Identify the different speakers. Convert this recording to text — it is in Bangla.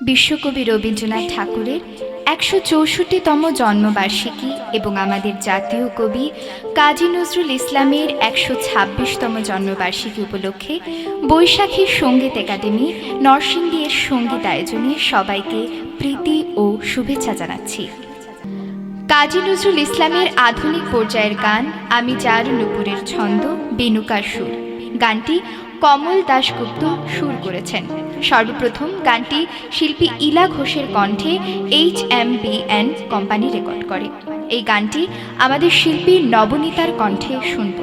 Speaker 1: বিশ্বকবি রবীন্দ্রনাথ ঠাকুরের একশো চৌষট্টিতম জন্মবার্ষিকী এবং আমাদের জাতীয় কবি কাজী নজরুল ইসলামের একশো ছাব্বিশতম জন্মবার্ষিকী উপলক্ষে বৈশাখী সংগীত একাডেমি নরসিংদী এর সংগীত আয়োজনে সবাইকে প্রীতি ও শুভেচ্ছা জানাচ্ছি। কাজী নজরুল ইসলামের আধুনিক পর্যায়ের গান আমি যার নুপুরের ছন্দ বেনুকার সুর। গানটি কমল দাশগুপ্ত সুর করেছেন। সর্বপ্রথম গানটি শিল্পী ইলা ঘোষের কণ্ঠে H M V N company record করে। এই গানটি আমাদের শিল্পী নবনীতার কণ্ঠে শুনব।